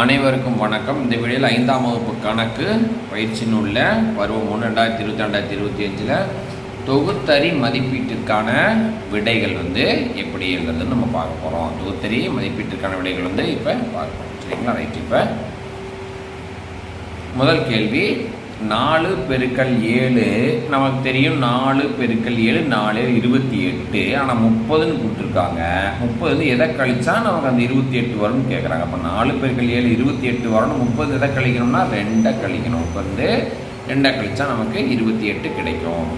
அனைவருக்கும் வணக்கம். இந்த வீடியோவில் ஐந்தாம் வகுப்பு கணக்கு பயிற்சி நூலில் பருவம் ஒன்று ரெண்டாயிரத்தி இருபத்தி ரெண்டாயிரத்தி இருபத்தி அஞ்சில் தொகுத்தறி மதிப்பீட்டிற்கான விடைகள் வந்து எப்படி எழுதுறதுன்னு நம்ம பார்க்க போகிறோம் தொகுத்தறி மதிப்பீட்டிற்கான விடைகள் வந்து இப்போ பார்க்க போகிறோம் சரிங்களா? ரைட் இப்போ முதல் கேள்வி நாலு பெருக்கல் ஏழு நமக்கு தெரியும் நாலு பெருக்கல் ஏழு நாலு இருபத்தி எட்டு. ஆனால் முப்பதுன்னு கொடுத்துருக்காங்க. முப்பது எதை கழிச்சா நமக்கு அந்த இருபத்தி எட்டு வரும்னு கேட்குறாங்க அப்போ நாலு பெருக்கல் ஏழு இருபத்தி எட்டு வரணும். முப்பது எதை கழிக்கணும்னா ரெண்டை கழிக்கணும். இப்போ வந்து ரெண்டை கழிச்சா நமக்கு இருபத்தி எட்டு கிடைக்கும்.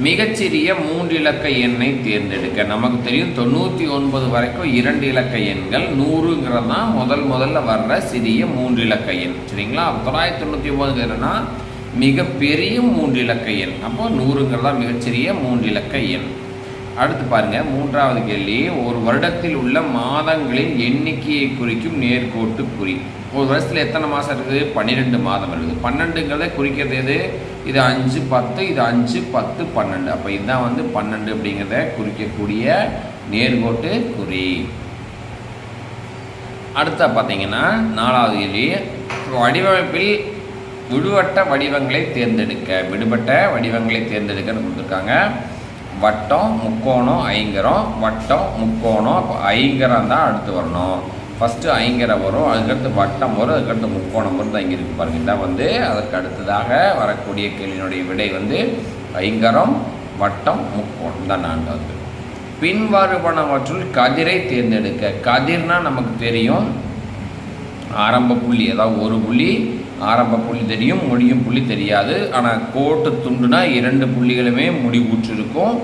மிகச்சிறிய மூன்று இலக்க எண்ணை தேர்ந்தெடுக்க. நமக்கு தெரியும் தொண்ணூற்றி ஒன்பது வரைக்கும் இரண்டு இலக்க எண்கள் நூறுங்கிறது தான் முதல் முதல்ல வர்ற சிறிய மூன்று இலக்க எண். சரிங்களா? தொள்ளாயிரத்தி தொண்ணூற்றி ஒன்பதுங்கிறதுனா மிகப்பெரிய மூன்று இலக்க எண். அப்போ நூறுங்கிறதா மிகச்சிறிய மூன்று இலக்க எண். அடுத்து பாருங்க மூன்றாவது கேள்வி. ஒரு வருடத்தில் உள்ள மாதங்களின் எண்ணிக்கையை குறிக்கும் நேர்கோட்டு குறி. ஒரு வருஷத்தில் எத்தனை மாதம் இருக்குது? பன்னிரெண்டு மாதம் இருக்குது. பன்னெண்டுங்கிறத குறிக்கிறது எது? இது அஞ்சு பத்து இது அஞ்சு பத்து பன்னெண்டு. அப்போ இதுதான் வந்து பன்னெண்டு அப்படிங்கிறத குறிக்கக்கூடிய நேர்கோட்டு குறி. அடுத்த பார்த்தீங்கன்னா நாலாவது கேள்வி. வடிவமைப்பில் விடுபட்ட வடிவங்களை தேர்ந்தெடுக்க விடுபட்ட வடிவங்களை தேர்ந்தெடுக்கன்னு கொடுத்துருக்காங்க. வட்டம் முக்கோணம் ஐங்கரம். வட்டம் முக்கோணம் அப்போ ஐங்கரம் தான் அடுத்து வரணும். ஃபஸ்ட்டு ஐங்கரம் வரும் அதுக்கடுத்து வட்டம் வரும் அதுக்கடுத்து முக்கோணம் வரும் தான் இங்கே இருக்குது பாருங்கள் இதான் வந்து அதற்கு அடுத்ததாக வரக்கூடிய கேள்வியினுடைய விடை வந்து ஐங்கரம் வட்டம் முக்கோணம் தான் நான்காவது. பின்வருவனவற்றுள் கதிரை தேர்ந்தெடுக்க. கதிர்னால் நமக்கு தெரியும். ஆரம்ப புள்ளி அதாவது ஒரு புள்ளி ஆரம்ப புள்ளி தெரியும் முடியும் புள்ளி தெரியாது. ஆனால் கோட்டு துண்டுனா இரண்டு புள்ளிகளுமே முடிவுற்றிருக்கும்.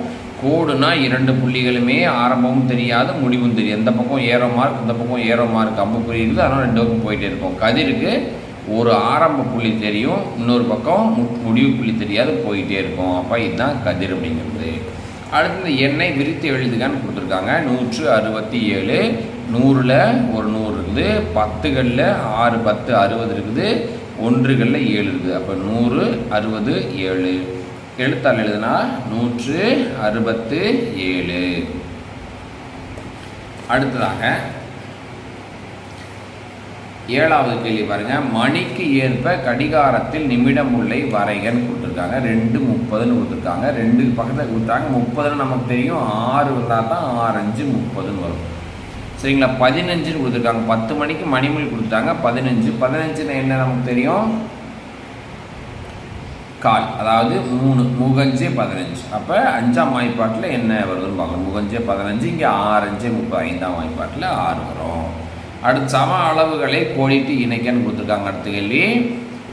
கோடுனா இரண்டு புள்ளிகளுமே ஆரம்பமும் தெரியாது முடிவும் தெரியும் எந்த பக்கம் ஏரோ மார்க் இந்த பக்கம் ஏரோ மார்க் அம்புக்குறி இருக்குது அதனால் ரெண்டு பக்கம் போயிட்டே இருக்கும். கதிருக்கு ஒரு ஆரம்ப புள்ளி தெரியும் இன்னொரு பக்கம் மு- முடிவு புள்ளி தெரியாது போயிட்டே இருக்கும். அப்போ இதுதான் கதிர் அப்படிங்கிறது. அடுத்து இந்த எண்ணெய் விரித்து எழுதுகான்னு கொடுத்துருக்காங்க. நூற்று அறுபத்தி ஏழு நூறில் ஒரு நூறு இருக்குது பத்துகளில் ஆறு பத்து அறுபது இருக்குது. ஒன்றுகளில் ஏழு இருக்குது அப்போ நூறு அறுபது ஏழு. எழுத்தால் எழுதுனா நூற்று அறுபத்து ஏழு. அடுத்ததாக ஏழாவது கேள்வி பாருங்க. மணிக்கு ஏற்ப கடிகாரத்தில் நிமிடம் உள்ளே வரைகன்னு கொடுத்துருக்காங்க. ரெண்டு முப்பதுன்னு கொடுத்துருக்காங்க. ரெண்டு பக்கத்தில் கொடுத்தாங்க. முப்பதுன்னு நமக்கு தெரியும். ஆறு வந்தால் தான் ஆறு அஞ்சு முப்பதுன்னு வரும். சரிங்களா? பதினஞ்சுன்னு கொடுத்துருக்காங்க. பத்து மணிக்கு மணிமொழி கொடுத்தாங்க பதினஞ்சு. பதினஞ்சுன்னு என்ன நமக்கு தெரியும்? கால். அதாவது மூணு. முகஞ்சே பதினஞ்சு. அப்போ அஞ்சாம் வாய்ப்பாட்டில் என்ன வருதுன்னு பார்க்கணும். முகஞ்சே பதினஞ்சு இங்கே ஆறஞ்சே முப்பது ஐந்தாம் வாய்ப்பாட்டில் ஆறு வரும். அடுத்து சம அளவுகளை கோடிட்டு இணைக்கன்னு கொடுத்துருக்காங்க. அடுத்த கேள்வி.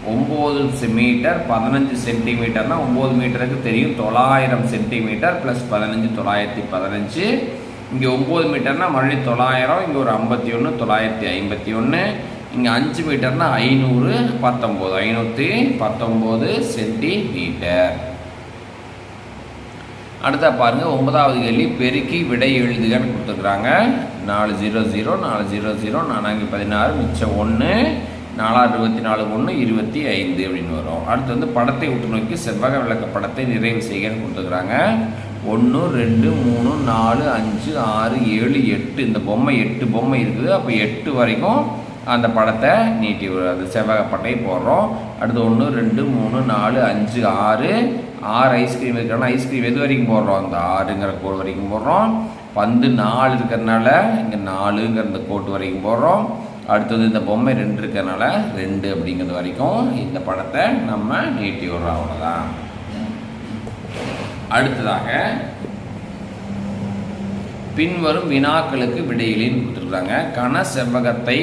ஒம்பது மீட்டர் பதினஞ்சு சென்டிமீட்டர்னால் ஒம்பது மீட்டருக்கு தெரியும். தொள்ளாயிரம் சென்டிமீட்டர் ப்ளஸ் பதினஞ்சு தொள்ளாயிரத்தி பதினஞ்சு. இங்கே ஒம்பது மீட்டர்னால் மறுபடியும் தொள்ளாயிரம் இங்கே ஒரு ஐம்பத்தி ஒன்று தொள்ளாயிரத்தி ஐம்பத்தி ஒன்று இங்கே அஞ்சு மீட்டர்னால் ஐநூறு பத்தொம்போது ஐநூற்றி பத்தொம்போது சென்டிமீட்டர். அடுத்த பாருங்க ஒன்பதாவது கேள்வி பெருக்கி விடை எழுதுகன்னு கொடுத்துருக்குறாங்க. நாலு ஜீரோ ஜீரோ நாலு ஜீரோ ஜீரோ நான்கு பதினாறு மிச்சம் ஒன்று நாலா இருபத்தி நாலு ஒன்று இருபத்தி ஐந்து அப்படின்னு வரும். அடுத்து வந்து படத்தை உற்று நோக்கி செவ்வக விளக்க படத்தை நிறைவு செய்கன்னு கொடுத்துருக்குறாங்க. ஒன்று ரெண்டு மூணு நாலு அஞ்சு ஆறு ஏழு எட்டு. இந்த பொம்மை எட்டு பொம்மை இருக்குது. அப்போ எட்டு வரைக்கும் அந்த படத்தை நீட்டி விடு- அந்த செவ்வக பட்டையை போடுறோம். அடுத்து ஒன்று ரெண்டு மூணு நாலு அஞ்சு ஆறு. ஆறு ஐஸ்கிரீம் இருக்கிறனால ஐஸ்கிரீம் எது வரைக்கும் போடுறோம்? அந்த ஆறுங்கிற கோடு வரைக்கும் போடுறோம். பந்து நாலு இருக்கிறனால இங்கே நாலுங்கிற இந்த கோட்டு வரைக்கும் போடுறோம். அடுத்தது இந்த பொம்மை ரெண்டு இருக்கிறனால ரெண்டு அப்படிங்கிறது வரைக்கும் இந்த படத்தை நம்ம நீட்டி விடுறோம். அவ்வளோதான் அடுத்ததாக பின்வரும் வினாக்களுக்கு விடையிலின்னு கொடுத்துருக்காங்க கன செவ்வகத்தை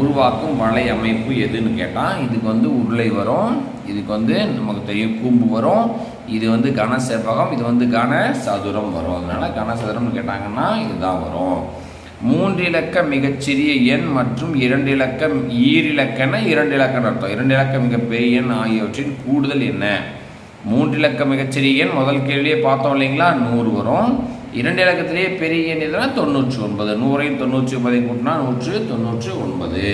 உருவாக்கும் வலை அமைப்பு எதுன்னு கேட்டால் இதுக்கு வந்து உருளை வரும் இதுக்கு வந்து நமக்கு தெரியும் கூம்பு வரும் இது வந்து கன செவ்வகம் இது வந்து கன சதுரம் வரும். அதனால் கன சதுரம்னு கேட்டாங்கன்னா இதுதான் வரும். மூன்று இலக்க மிகச்சிறிய எண் மற்றும் இரண்டு இலக்கம் ஈரிலக்கன இரண்டு இலக்கன்னு அர்த்தம். இரண்டு இலக்க மிகப்பெரிய எண் ஆகியவற்றின் கூடுதல் என்ன? மூன்று இலக்க மிகச்சிறிய எண் முதல் கேள்வியே பார்த்தோம் இல்லைங்களா? நூறு வரும். இரண்டு இலக்கத்திலேயே பெரிய எண் எதுனா தொண்ணூற்றி ஒன்பது. நூறையும் தொண்ணூற்றி ஒன்பதையும் கூட்டினா நூற்று தொண்ணூற்றி ஒன்பது.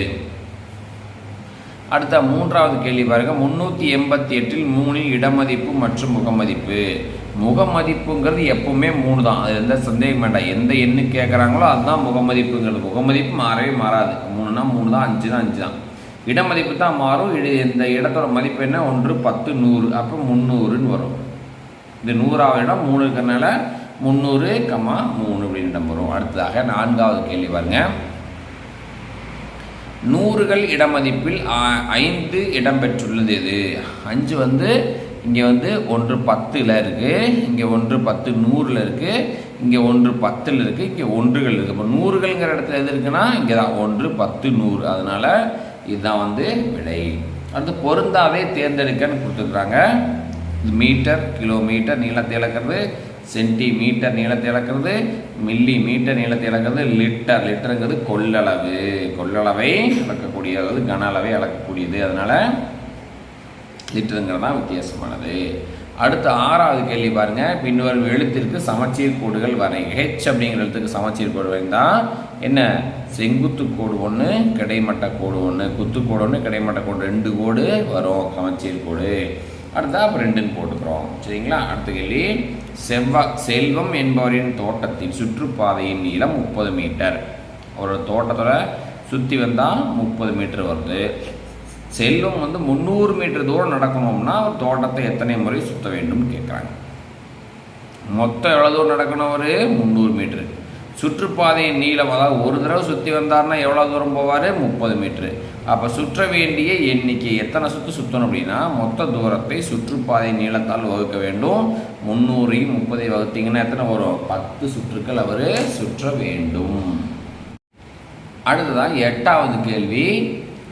அடுத்த மூன்றாவது கேள்வி பாருங்க. முன்னூற்றி எண்பத்தி எட்டில் மூணின் இடமதிப்பு மற்றும் முகமதிப்பு. முகமதிப்புங்கிறது எப்பவுமே மூணு தான். அது எந்த சந்தேகம் வேண்டாம். எந்த எண்ணு கேட்குறாங்களோ அதுதான் முகமதிப்புங்கிறது. முகமதிப்பு மாறவே மாறாது. மூணுனா மூணு தான் அஞ்சு தான் அஞ்சு தான். இடமதிப்பு தான் மாறும். இடு இந்த இடத்தோட மதிப்பு என்ன? ஒன்று பத்து நூறு. அப்போ முந்நூறுன்னு வரும். இது நூறாவது இடம் மூணு இருக்கிறனால முந்நூறு கம்மா மூணு அப்படின்னு இடம் வரும். அடுத்ததாக நான்காவது கேள்வி பாருங்க. நூறுகள் இடமதிப்பில் ஐந்து இடம் பெற்றுள்ளது எது? அஞ்சு வந்து இங்கே வந்து ஒன்று பத்தில் இருக்குது இங்கே ஒன்று பத்து நூறில் இருக்குது இங்கே ஒன்று பத்தில் இருக்குது இங்கே ஒன்றுகள் இருக்குது இப்போ நூறுகள்ங்கிற இடத்துல எது இருக்குன்னா இங்கே தான் ஒன்று பத்து நூறு. அதனால் இதுதான் வந்து விடை. அடுத்து பொருந்தாவே தேர்ந்தெடுக்கன்னு கொடுத்துருக்குறாங்க. மீட்டர் கிலோமீட்டர் நீளத்தை இழக்கிறது சென்டிமீட்டர் நீளத்தை இழக்கிறது மில்லி மீட்டர் நீளத்தை இழக்கிறது லிட்டர். லிட்டருங்கிறது கொள்ளளவு. கொள்ளளவை இழக்கக்கூடிய அதாவது கன அளவை அளக்கக்கூடியது அதனால் லிட்டருங்கிறது தான் வித்தியாசமானது. அடுத்து ஆறாவது கேள்வி பாருங்கள் பின்வரும் எழுத்திற்கு சமச்சீர் கோடுகள் வரை. ஹெச் அப்படிங்கிற எழுத்துக்கு சமச்சீர் கோடு வரைந்தால் என்ன? செங்குத்து கோடு ஒன்று கிடைமட்ட கோடு ஒன்று குத்துக்கோடு ஒன்று கிடைமட்ட கோடு ரெண்டு கோடு வரும். சமச்சீர் கோடு. அடுத்தா அப்போ ரெண்டுன்னு போட்டுக்கிறோம். சரிங்களா? அடுத்த கேள்வி. செவ்வா செல்வம் என்பவரின் தோட்டத்தின் சுற்றுப்பாதையின் நீளம் முப்பது மீட்டர். ஒரு தோட்டத்தில் சுற்றி வந்தால் முப்பது மீட்டர் வருது. செல்வம் வந்து முந்நூறு மீட்டர் தூரம் நடக்கணும்னா ஒரு தோட்டத்தை எத்தனை முறை சுற்ற வேண்டும் கேட்குறாங்க. மொத்தம் எவ்வளோ தூரம் நடக்கணும் ஒரு முந்நூறு மீட்ரு சுற்றுப்பாதையின் நீளம் அதாவது ஒரு தடவை சுற்றி வந்தார்னா எவ்வளோ தூரம் போவார்? முப்பது மீட்ரு அப்போ சுற்ற வேண்டிய எண்ணிக்கை எத்தனை சுற்று சுற்றணும் அப்படின்னா மொத்த தூரத்தை சுற்றுப்பாதை நீளத்தால் வகுக்க வேண்டும். முந்நூறையும் முப்பதை வகுத்தீங்கன்னா எத்தனை வரும்? பத்து சுற்றுக்கள் அவர் சுற்ற வேண்டும். அடுத்ததான் எட்டாவது கேள்வி.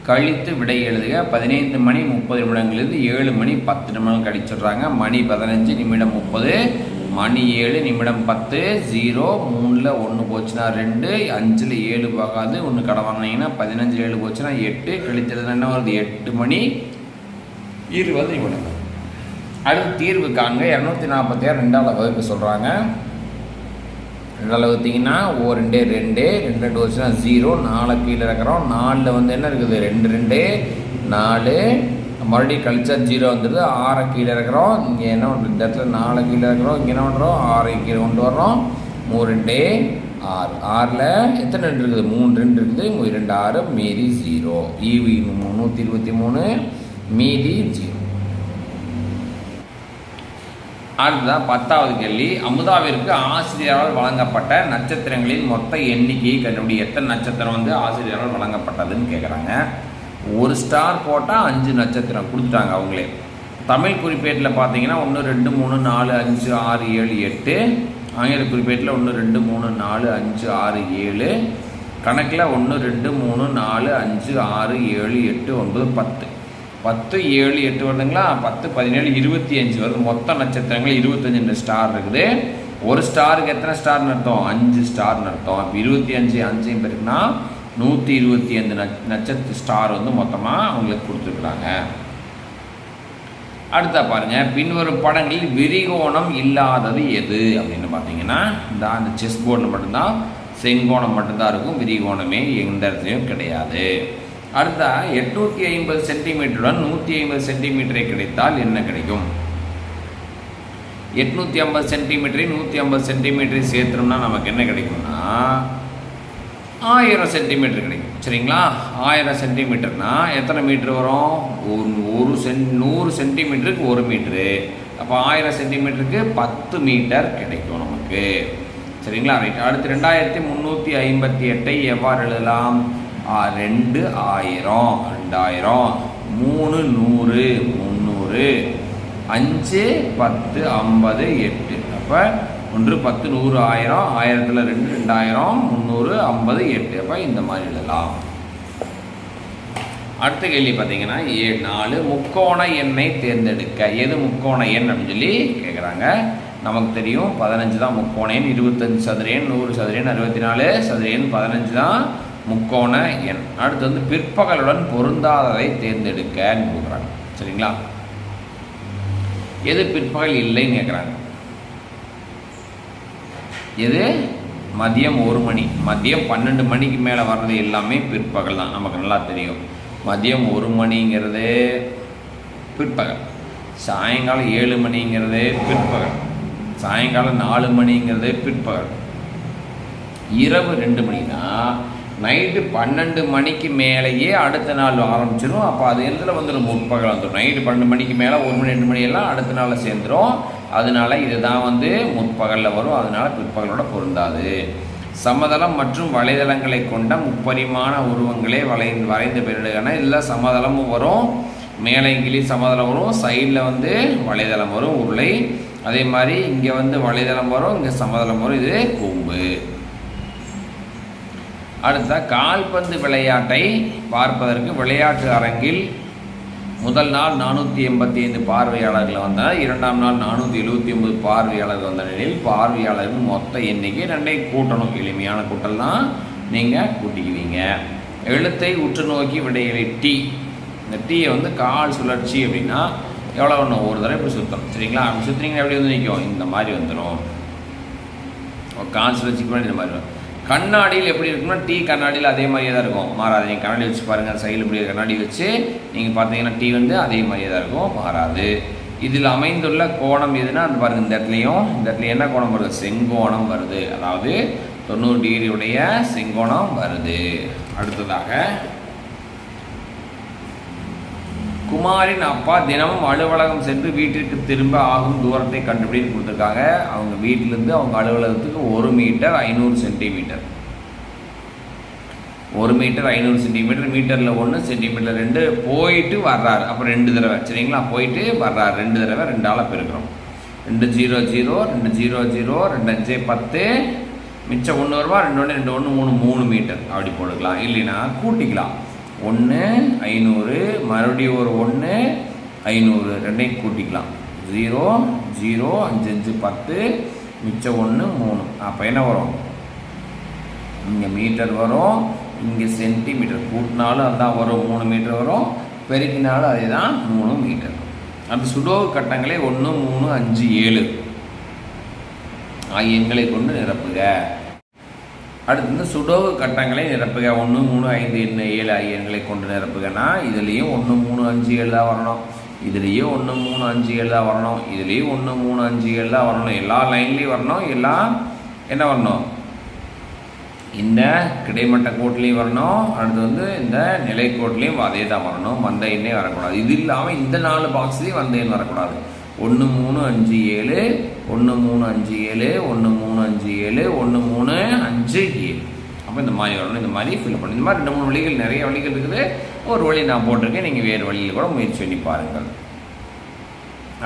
கழித்து விடை எழுதுக. பதினைந்து மணி முப்பது நிமிடங்களிலிருந்து ஏழு மணி பத்து நிமிடம் கழிச்சிடுறாங்க. மணி பதினஞ்சு நிமிடம் முப்பது. மணி ஏழு நிமிடம் பத்து ஜீரோ மூணில் ஒன்று போச்சுன்னா ரெண்டு அஞ்சில் ஏழு போகாது ஒன்று கடை வாங்கினீங்கன்னா பதினஞ்சு ஏழு போச்சுன்னா எட்டு கழித்தது என்ன வருது எட்டு மணி இருபது நிமிடம் அடுத்து தீர்வு காண்க. இரநூத்தி நாற்பத்தேழு ரெண்டாவது வகுப்பு சொல்கிறாங்க ரெண்டாவது வகுத்தீங்கன்னா ஓ ரெண்டே ரெண்டு ரெண்டு ரெண்டு வச்சுன்னா ஜீரோ. நாலு கீழே இருக்கிறோம். நாலில் வந்து என்ன இருக்குது? ரெண்டு ரெண்டு. நாலு மறுபடியும் கழிச்சா ஜீரோ வந்துடுது ஆறை கீழே இருக்கிறோம் இங்கே என்ன பண்ணுறோம் இந்த இடத்துல நாலு கீழே இருக்கிறோம் இங்கே என்ன பண்ணுறோம் ஆறை கீழே கொண்டு வர்றோம். மூணு டே ஆறு. ஆறில் எத்தனை ரெண்டு இருக்குது? மூணு ரெண்டு இருக்குது. இங்கே இரண்டு ஆறு மீதி ஜீரோ ஈவி நூற்றி இருபத்தி மூணு மீதி ஜீரோ அடுத்ததான் பத்தாவது கேள்வி. அமுதாவிற்கு ஆசிரியரால் வழங்கப்பட்ட நட்சத்திரங்களின் மொத்த எண்ணிக்கையை கண்டுபிடி. எத்தனை நட்சத்திரம் வந்து ஆசிரியரால் வழங்கப்பட்டதுன்னு கேட்குறாங்க ஒரு ஸ்டார் போட்டால் அஞ்சு நட்சத்திரம் கொடுத்துட்டாங்க அவங்களே. தமிழ் குறிப்பேட்டில் பார்த்தீங்கன்னா ஒன்று ரெண்டு மூணு நாலு அஞ்சு ஆறு ஏழு எட்டு. ஆங்கில குறிப்பேட்டில் ஒன்று ரெண்டு மூணு நாலு அஞ்சு ஆறு ஏழு. கணக்கில் ஒன்று ரெண்டு மூணு நாலு அஞ்சு ஆறு ஏழு எட்டு ஒன்பது பத்து. பத்து ஏழு எட்டு வருதுங்களா? பத்து பதினேழு இருபத்தி அஞ்சு வருது. மொத்த நட்சத்திரங்கள் இருபத்தஞ்சு ஸ்டார் இருக்குது. ஒரு ஸ்டாருக்கு எத்தனை ஸ்டார்னு அர்த்தம்? அஞ்சு ஸ்டார்னு அர்த்தம். இப்போ இருபத்தி அஞ்சு அஞ்சையும் பேருக்குன்னா நூற்றி இருபத்தி அஞ்சு நட்சத்திர ஸ்டார் வந்து மொத்தமாக அவங்களுக்கு கொடுத்துருக்குறாங்க. அடுத்த பாருங்கள் பின்வரும் படங்களில் விரிகோணம் இல்லாதது எது அப்படின்னு பார்த்தீங்கன்னா இந்த அந்த செஸ் போர்டில் மட்டும்தான் செங்கோணம் மட்டும்தான் இருக்கும் விரிகோணமே எந்த இடத்துலையும் கிடையாது. அடுத்தா எட்நூற்றி ஐம்பது சென்டிமீட்டருடன் நூற்றி ஐம்பது சென்டிமீட்டரை கிடைத்தால் என்ன கிடைக்கும்? எட்நூற்றி ஐம்பது சென்டிமீட்டரை நூற்றி ஐம்பது சென்டிமீட்டரை சேர்த்தோம்னா நமக்கு என்ன கிடைக்கும்னா ஆயிரம் சென்டிமீட்டர் கிடைக்கும். சரிங்களா? ஆயிரம் சென்டிமீட்டர்னால் எத்தனை மீட்ரு வரும்? ஒரு ஒரு சென் நூறு சென்டிமீட்டருக்கு ஒரு மீட்ரு அப்போ ஆயிரம் சென்டிமீட்டருக்கு பத்து மீட்டர் கிடைக்கும் நமக்கு. சரிங்களா? ரைட். அடுத்து ரெண்டாயிரத்தி முந்நூற்றி ஐம்பத்தி எட்டை எவ்வாறு எழுதலாம்? ரெண்டு ஆயிரம் ரெண்டாயிரம். மூணு நூறு முந்நூறு. அஞ்சு பத்து ஐம்பது எட்டு. அப்போ ஒன்று பத்து நூறு ஆயிரம் ஆயிரத்தில் ரெண்டு ரெண்டாயிரம் முந்நூறு ஐம்பது எட்டு. அப்போ இந்த மாதிரி எழுதலாம். அடுத்த கேள்வி பார்த்தீங்கன்னா ஏ நாலு முக்கோண எண்ணை தேர்ந்தெடுக்க. எது முக்கோண எண் அப்படின்னு சொல்லி கேட்குறாங்க நமக்கு தெரியும் பதினஞ்சு தான் முக்கோண எண் இருபத்தஞ்சு சதுரேன் நூறு சதுரேன் அறுபத்தி நாலு சதுரேன் பதினஞ்சு தான் முக்கோண எண். அடுத்து வந்து பிற்பகலுடன் பொருந்தாததை தேர்ந்தெடுக்கன்னு கொடுக்குறாங்க. சரிங்களா? எது பிற்பகல் இல்லைன்னு கேட்குறாங்க எது? மதியம் ஒரு மணி. மதியம் பன்னெண்டு மணிக்கு மேலே வர்றது எல்லாமே பிற்பகல் தான். நமக்கு நல்லா தெரியும். மதியம் ஒரு மணிங்கிறது பிற்பகல். சாயங்காலம் ஏழு மணிங்கிறது பிற்பகல். சாயங்காலம் நாலு மணிங்கிறது பிற்பகல். இரவு ரெண்டு மணினா நைட்டு பன்னெண்டு மணிக்கு மேலேயே அடுத்த நாள் ஆரம்பிச்சிடும் அப்போ அது எதில் வந்துடும் முற்பகல் வந்துடும் நைட்டு பன்னெண்டு மணிக்கு மேலே ஒரு மணி ரெண்டு மணியெல்லாம் அடுத்த நாளில் சேர்ந்துடும் அதனால இதுதான் வந்து முற்பகலில் வரும். அதனால பிற்பகலோட பொருந்தாது. சமதளம் மற்றும் வலைதளங்களை கொண்ட முப்பரிமாண உருவங்களே வளை வரைந்த பெயரிடுகனா இதில் சமதளமும் வரும். மேலே கிளி சமதளம் வரும். சைடில் வந்து வலைதளம் வரும். உருளை அதே மாதிரி இங்கே வந்து வலைதளம் வரும். இங்கே சமதளம் வரும். இது கூம்பு. அடுத்த கால்பந்து விளையாட்டை பார்ப்பதற்கு விளையாட்டு அரங்கில் முதல் நாள் நானூற்றி எண்பத்தி ஐந்து பார்வையாளர்கள் வந்தனர். இரண்டாம் நாள் நானூற்றி எழுபத்தி ஒன்பது பார்வையாளர்கள் வந்த நிலையில் பார்வையாளர்கள் மொத்த எண்ணிக்கை ரெண்டை கூட்டணும். எளிமையான கூட்டல் தான் நீங்கள் கூட்டிக்குவீங்க. எழுத்தை உற்று நோக்கி விடைகளை டீ. இந்த டீயை வந்து கால் சுழற்சி அப்படின்னா எவ்வளோ ஒன்று ஒரு தடவை இப்படி சுத்தம் சரிங்களா? அப்படி சுற்றுறீங்கன்னா எப்படி வந்து நிற்கும் இந்த மாதிரி வந்துடும் கால் சுழற்சிக்கு முன்னாடி இந்த மாதிரி வரும். கண்ணாடியில் எப்படி இருக்குன்னா டீ கண்ணாடியில் அதே மாதிரியே தான் இருக்கும். மாறாது. நீங்கள் கண்ணாடி வச்சு பாருங்கள் சைடில் இப்படி கண்ணாடி வச்சு நீங்கள் பார்த்தீங்கன்னா டீ வந்து அதே மாதிரியே தான் இருக்கும். மாறாது. இதில் அமைந்துள்ள கோணம் எதுனா அந்த பாருங்கள் இந்த இடத்துலையும் இந்த இடத்துல என்ன கோணம் வருது? செங்கோணம் வருது. அதாவது தொண்ணூறு டிகிரியுடைய செங்கோணம் வருது. அடுத்ததாக குமாரின் அப்பா தினமும் அலுவலகம் சென்று வீட்டிற்கு திரும்ப ஆகும் தூரத்தை கண்டுபிடின்னு கொடுத்துருக்காங்க. அவங்க வீட்டிலேருந்து அவங்க அலுவலகத்துக்கு ஒரு மீட்டர் ஐநூறு சென்டிமீட்டர். ஒரு மீட்டர் ஐநூறு சென்டிமீட்டர் மீட்டரில் ஒன்று சென்டிமீட்டர் ரெண்டு. போயிட்டு வர்றாரு. அப்போ ரெண்டு தடவை சரிங்களா? போயிட்டு வர்றாரு. ரெண்டு தடவை ரெண்டு ஆளாக பெருக்கிறோம் ரெண்டு ஜீரோ ஜீரோ ரெண்டு ஜீரோ ஜீரோ ரெண்டு அஞ்சு பத்து. மிச்சம் ஒன்று வருவா ரெண்டு ஒன்று ரெண்டு ஒன்று மூணு மூணு மீட்டர். அப்படி போட்டுக்கலாம். இல்லைன்னா கூட்டிக்கலாம். ஒன்று ஐநூறு மறுபடியும் ஒரு ஒன்று ஐநூறு. ரெண்டையும் கூட்டிக்கலாம். ஜீரோ ஜீரோ அஞ்சு அஞ்சு பத்து மிச்சம் ஒன்று மூணு. அப்போ என்ன வரும்? இங்கே மீட்டர் வரும் இங்கே சென்டிமீட்டர். கூட்டினாலும் அதுதான் வரும் மூணு மீட்டர் வரும் பெருக்கினாலும் அதே தான் மூணு மீட்டர். அந்த சுடோவு கட்டங்களை ஒன்று மூணு அஞ்சு ஏழு. ஆகிய எண்களை கொண்டு நிரப்புக. அடுத்து வந்து சுடோவு கட்டங்களை நிரப்புக. ஒன்று மூணு ஐந்து எண்ணு ஏழு ஆகிய கொண்டு நிரப்புகனா இதுலேயும் ஒன்று மூணு அஞ்சு ஏழு தான் வரணும். இதுலேயும் ஒன்று மூணு அஞ்சு ஏழு தான் வரணும். இதுலேயும் ஒன்று மூணு அஞ்சு ஏழு தான் வரணும். எல்லா லைன்லேயும் வரணும். எல்லாம் என்ன வரணும்? இந்த கிடைமட்ட கோட்லேயும் வரணும். அடுத்து வந்து இந்த நிலைக்கோட்லேயும் அதே தான் வரணும். வந்த எண்ணே வரக்கூடாது. இது இல்லாமல் இந்த நாலு பாக்ஸ்லேயும் வந்த எண் வரக்கூடாது. ஒன்று மூணு அஞ்சு ஏழு ஒன்று மூணு அஞ்சு ஏழு ஒன்று மூணு அஞ்சு ஏழு ஒன்று மூணு அஞ்சு ஏழு. அப்போ இந்த மாதிரி வரணும் இந்த மாதிரி ஃபில் பண்ணணும். இந்த மாதிரி ரெண்டு மூணு வழிகள் நிறைய வழிகள் இருக்குது. ஒரு வழி நான் போட்டிருக்கேன் நீங்கள் வேறு வழியில் கூட முயற்சி பண்ணி பாருங்கள்.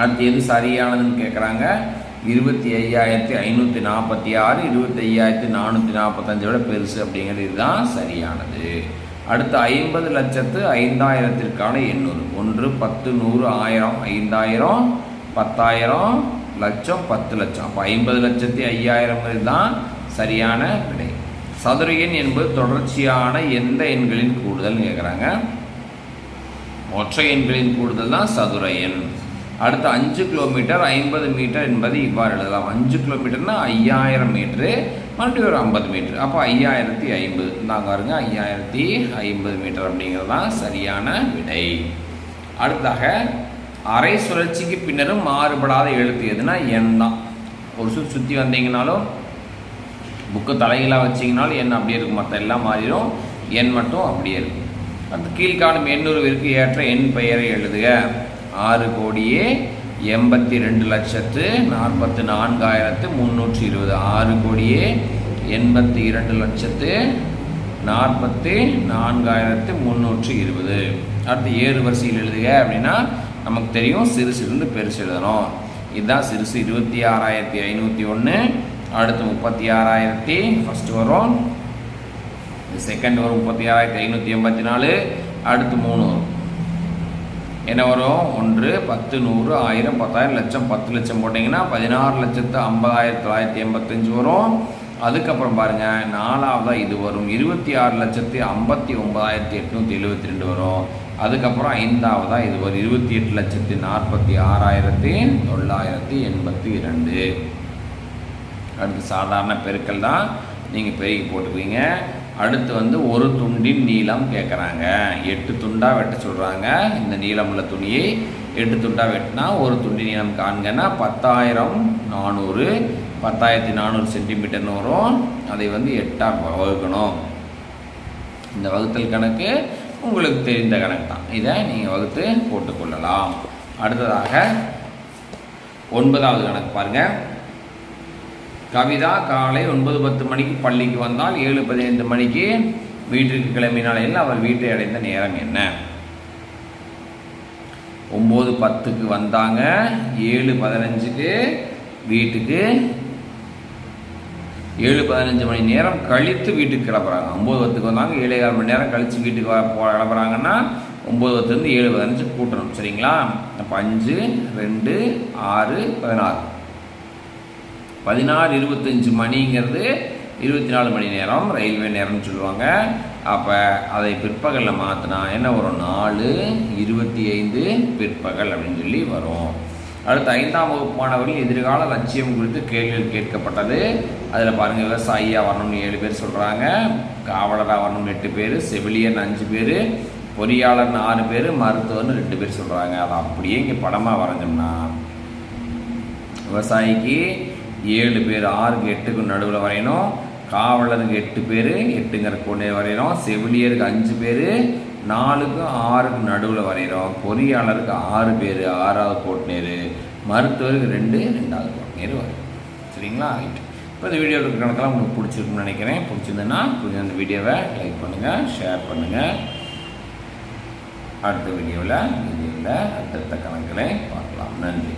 அடுத்து எது சரியானதுன்னு கேட்குறாங்க இருபத்தி ஐயாயிரத்தி ஐநூற்றி நாற்பத்தி ஆறு இருபத்தி ஐயாயிரத்தி நானூற்றி நாற்பத்தஞ்சோட விட பெருசு அப்படிங்கிறது இதுதான் சரியானது. அடுத்து ஐம்பது லட்சத்து ஐந்தாயிரத்திற்கான எண்ணூறு. ஒன்று பத்து நூறு ஆயிரம் ஐந்தாயிரம் பத்தாயிரம் லட்சம் பத்து லட்சம். அப்போ ஐம்பது லட்சத்தி ஐயாயிரம் தான் சரியான விடை. சதுர எண் என்பது தொடர்ச்சியான எந்த எண்களின் கூடுதல் கேட்குறாங்க ஒற்றை எண்களின் கூடுதல் தான் சதுர எண். அடுத்து அஞ்சு கிலோமீட்டர் ஐம்பது மீட்டர் என்பது இவ்வாறு எழுதலாம். அஞ்சு கிலோமீட்டர்னா ஐயாயிரம் மீட்ரு மறுபடியும் ஒரு ஐம்பது மீட்ரு அப்போ ஐயாயிரத்தி ஐம்பது. நாங்கள் பாருங்க ஐயாயிரத்தி ஐம்பது மீட்டர் அப்படிங்கிறது தான் சரியான விடை. அடுத்தாக அரை சுழற்சிக்கு பின்னரும் மாறுபடாத எழுத்து எதுனா எண் தான். ஒரு சுற்று சுற்றி வந்தீங்கனாலும் புக்கு தலைகளாக வச்சிங்கனாலும் எண் அப்படியே இருக்கும். மற்ற எல்லாம் மாறிடும். எண் மட்டும் அப்படியே இருக்கும். அந்த கீழ்காணும் எண்ணூறுவிற்கு ஏற்ற எண் பெயரை எழுதுக. ஆறு கோடியே எண்பத்தி ரெண்டு லட்சத்து நாற்பத்து நான்காயிரத்து முந்நூற்றி இருபது. ஆறு கோடியே எண்பத்தி இரண்டு லட்சத்து நாற்பத்தி நான்காயிரத்து முந்நூற்றி இருபது. அடுத்து ஏறு வரிசையில் எழுதுக அப்படின்னா நமக்கு தெரியும் சிறுசிலிருந்து பெருசு எழுதணும் இதுதான் சிறுசு இருபத்தி ஆறாயிரத்தி ஐநூற்றி ஒன்று அடுத்து முப்பத்தி ஆறாயிரத்தி ஃபஸ்ட்டு வரும். செகண்ட் வரும் முப்பத்தி ஆறாயிரத்தி ஐநூற்றி எண்பத்தி நாலு அடுத்து மூணு வரும். என்ன வரும்? ஒன்று பத்து நூறு ஆயிரம் பத்தாயிரம் லட்சம் பத்து லட்சம் போட்டிங்கன்னா பதினாறு லட்சத்து ஐம்பதாயிரத்தி தொள்ளாயிரத்தி எண்பத்தஞ்சு வரும். அதுக்கப்புறம் பாருங்கள் நாலாவதாக இது வரும். இருபத்தி ஆறு லட்சத்து ஐம்பத்தி ஒன்பதாயிரத்தி எட்நூற்றி எழுபத்தி ரெண்டு வரும். அதுக்கப்புறம் ஐந்தாவதாக இது ஒரு இருபத்தி எட்டு லட்சத்து நாற்பத்தி ஆறாயிரத்தி தொள்ளாயிரத்தி எண்பத்தி இரண்டு. அடுத்து சாதாரண பெருக்கள் தான் நீங்கள் பெருகி போட்டுக்குவீங்க. அடுத்து வந்து ஒரு துண்டின் நீளம் கேட்குறாங்க எட்டு துண்டாக வெட்ட சொல்கிறாங்க இந்த நீளமுள்ள துணியை எட்டு துண்டாக வெட்டினா ஒரு துண்டி நீளம் காண்கன்னா பத்தாயிரம் நானூறு பத்தாயிரத்தி நானூறு சென்டிமீட்டர்னு வரும். அதை வந்து எட்டாக வகுக்கணும். இந்த வகுத்தல் கணக்கு உங்களுக்கு தெரிந்த கணக்கு தான் இதை நீங்கள் வகுத்து போட்டுக்கொள்ளலாம். அடுத்ததாக ஒன்பதாவது கணக்கு பாருங்கள் கவிதா காலை ஒன்பது பத்து மணிக்கு பள்ளிக்கு வந்தால் ஏழு பதினைந்து மணிக்கு வீட்டிற்கு கிளம்பினாலையில் அவர் வீட்டை அடைந்த நேரம் என்ன? ஒம்பது பத்துக்கு வந்தாங்க. ஏழு பதினஞ்சுக்கு வீட்டுக்கு ஏழு பதினஞ்சு மணி நேரம் கழித்து வீட்டுக்கு கிளப்புறாங்க ஒம்பது பத்துக்கு வந்தாங்க ஏழே கால் மணி நேரம் கழித்து வீட்டுக்கு கிளப்புறாங்கன்னா போ கிளம்புறாங்கன்னா ஒம்பது பத்துலேருந்து ஏழு பதினஞ்சு கூட்டணும். சரிங்களா? அப்போ அஞ்சு ரெண்டு ஆறு பதினாறு. பதினாறு இருபத்தஞ்சு மணிங்கிறது இருபத்தி நாலு மணி நேரம் ரயில்வே நேரம்னு சொல்லுவாங்க. அப்போ அதை பிற்பகலில் மாற்றினா என்ன வரும்? நாலு இருபத்தி ஐந்து பிற்பகல் அப்படின்னு சொல்லி வரும். அடுத்து ஐந்தாம் வகுப்பு மாணவர்கள் எதிர்கால லட்சியம் குறித்து கேள்விகள் கேட்கப்பட்டது. அதில் பாருங்கள் விவசாயியாக வரணும்னு ஏழு பேர் சொல்கிறாங்க காவலராக வரணும்னு எட்டு பேர் செவிலியர்னு அஞ்சு பேர் பொறியாளர்னு ஆறு பேர் மருத்துவர்னு ரெண்டு பேர் சொல்கிறாங்க அதை அப்படியே இங்கே படமாக வரைஞ்சோம்னா விவசாயிக்கு ஏழு பேர் ஆறுக்கு எட்டுக்கு நடுவில் வரையணும். காவலருக்கு எட்டு பேர் எட்டுங்கிற கொண்டே வரையணும். செவிலியருக்கு அஞ்சு பேர் நாலுக்கு ஆறுக்கு நடுவில் வரைகிறோம் பொறியாளருக்கு ஆறு பேர் ஆறாவது கோட்நேர் மருத்துவருக்கு ரெண்டு ரெண்டாவது கோட்நேர் வரும் சரிங்களா? ரைட் இப்போ இந்த வீடியோ கணக்கெல்லாம் உங்களுக்கு பிடிச்சிருக்குன்னு நினைக்கிறேன். பிடிச்சிருந்ததுன்னா கொஞ்சம் அந்த வீடியோவை லைக் பண்ணுங்கள் ஷேர் பண்ணுங்கள் அடுத்த வீடியோவில் வீடியோவில் அடுத்தடுத்த கணக்குகளை பார்க்கலாம். நன்றி.